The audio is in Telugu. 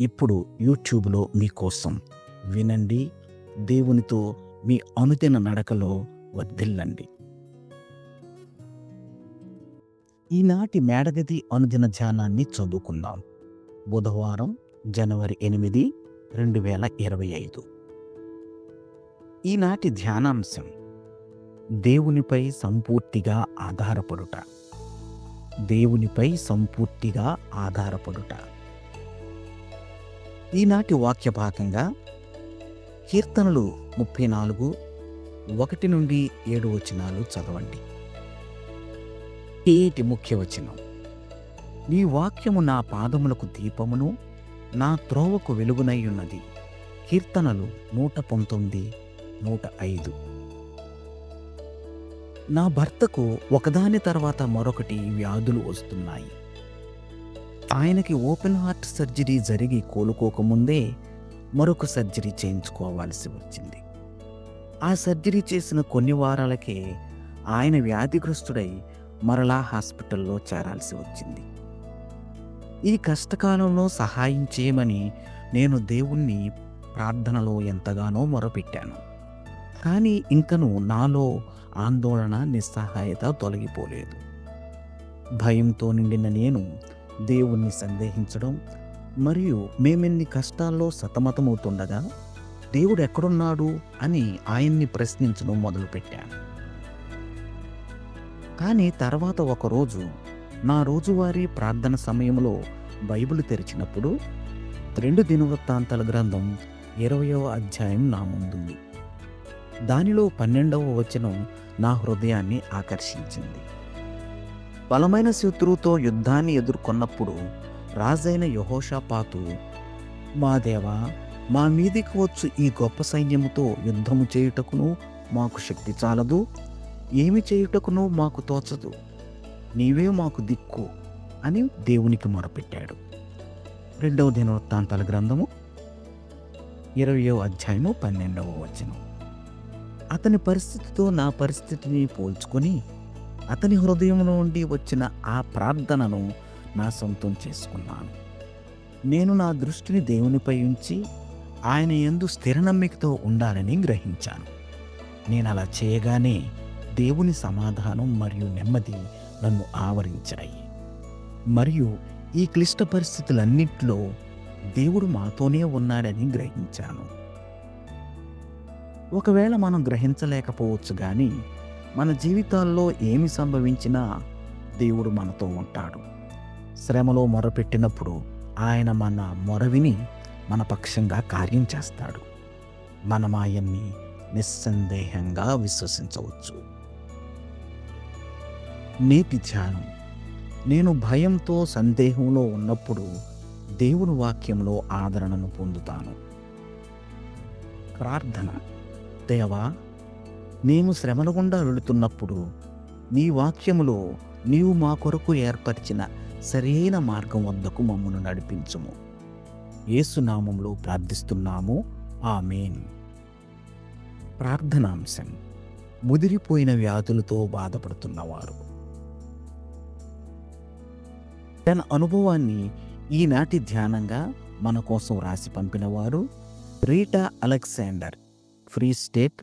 ఇప్పుడు యూట్యూబ్లో మీకోసం. వినండి దేవునితో మీ అనుదిన నడకలో వర్ధిల్లండి. ఈనాటి మేడగది అనుదిన ధ్యానాన్ని చదువుకుందాం. బుధవారం జనవరి ఎనిమిది రెండు వేల ఇరవై ఐదు. ఈనాటి ధ్యానాంశం దేవునిపై సంపూర్తిగా ఆధారపడుట. దేవునిపై సంపూర్తిగా ఆధారపడుట. ఈనాటి వాక్య భాగంగా కీర్తనలు ముప్పై నాలుగు ఒకటి నుండి ఏడు వచనాలు చదవండి. ఏటి ముఖ్య వచనం? నీ వాక్యము నా పాదములకు దీపమును నా త్రోవకు వెలుగునై ఉన్నది. కీర్తనలు నూట పంతొమ్మిది నూట ఐదు. నా భర్తకు ఒకదాని తర్వాత మరొకటి వ్యాధులు వస్తున్నాయి. ఆయనకి ఓపెన్ హార్ట్ సర్జరీ జరిగి కోలుకోకముందే మరొక సర్జరీ చేయించుకోవాల్సి వచ్చింది. ఆ సర్జరీ చేసిన కొన్ని వారాలకే ఆయన వ్యాధిగ్రస్తుడై మరలా హాస్పిటల్లో చేరాల్సి వచ్చింది. ఈ కష్టకాలంలో సహాయం చేయమని నేను దేవుణ్ణి ప్రార్థనలో ఎంతగానో మొరపెట్టాను. కానీ ఇంకను నాలో ఆందోళన నిస్సహాయత తొలగిపోలేదు. భయంతో నిండిన నేను దేవుణ్ణి సందేహించడం మరియు మేమెన్ని కష్టాల్లో సతమతమవుతుండగా దేవుడు ఎక్కడున్నాడు అని ఆయన్ని ప్రశ్నించడం మొదలుపెట్టాను. కానీ తర్వాత ఒకరోజు నా రోజువారీ ప్రార్థన సమయంలో బైబిల్ తెరిచినప్పుడు రెండు దినవృత్తాంతాల గ్రంథం ఇరవయవ అధ్యాయం నా ముందుంది. దానిలో పన్నెండవ వచనం నా హృదయాన్ని ఆకర్షించింది. బలమైన శత్రువుతో యుద్ధాన్ని ఎదుర్కొన్నప్పుడు రాజైన యహోషాపాతు మా దేవా మా మీదికి వచ్చు ఈ గొప్ప సైన్యముతో యుద్ధము చేయుటకును మాకు శక్తి చాలదు ఏమి చేయుటకును మాకు తోచదు. నీవే మాకు దిక్కు అని దేవునికి మొరపెట్టాడు. రెండవ దినవృత్తాంతాల గ్రంథము ఇరవయో అధ్యాయము పన్నెండవ వచనం. అతని పరిస్థితితో నా పరిస్థితిని పోల్చుకొని అతని హృదయంలో నుండి వచ్చిన ఆ ప్రార్థనను నా సొంతం చేసుకున్నాను. నేను నా దృష్టిని దేవునిపై ఉంచి ఆయన ఎందు స్థిర నమ్మికతో ఉండాలని గ్రహించాను. నేను అలా చేయగానే దేవుని సమాధానం మరియు నెమ్మది నన్ను ఆవరించాయి. మరియు ఈ క్లిష్ట పరిస్థితులన్నింటిలో దేవుడు మాతోనే ఉన్నాడని గ్రహించాను. ఒకవేళ మనం గ్రహించలేకపోవచ్చు కానీ మన జీవితాల్లో ఏమి సంభవించినా దేవుడు మనతో ఉంటాడు. శ్రమలో మొరపెట్టినప్పుడు ఆయన మన మొరవిని మన పక్షంగా కార్యం చేస్తాడు. మనం ఆయన్ని నిస్సందేహంగా విశ్వసించవచ్చు. నేటి ధ్యానం. నేను భయంతో సందేహంలో ఉన్నప్పుడు దేవుని వాక్యంలో ఆదరణను పొందుతాను. ప్రార్థన. దేవా మేము శ్రమల గుండా వెళుతున్నప్పుడు నీ వాక్యములో నీవు మా కొరకు ఏర్పరిచిన సరైన మార్గం వద్దకు మమ్మను నడిపించుము. ఏసునామంలో ప్రార్థిస్తున్నాము. ఆమెన్. ప్రార్థనాంశం. ముదిరిపోయిన వ్యాధులతో బాధపడుతున్నవారు. తన అనుభవాన్ని ఈనాటి ధ్యానంగా మన కోసం రాసి పంపినవారు Rita Alexander free state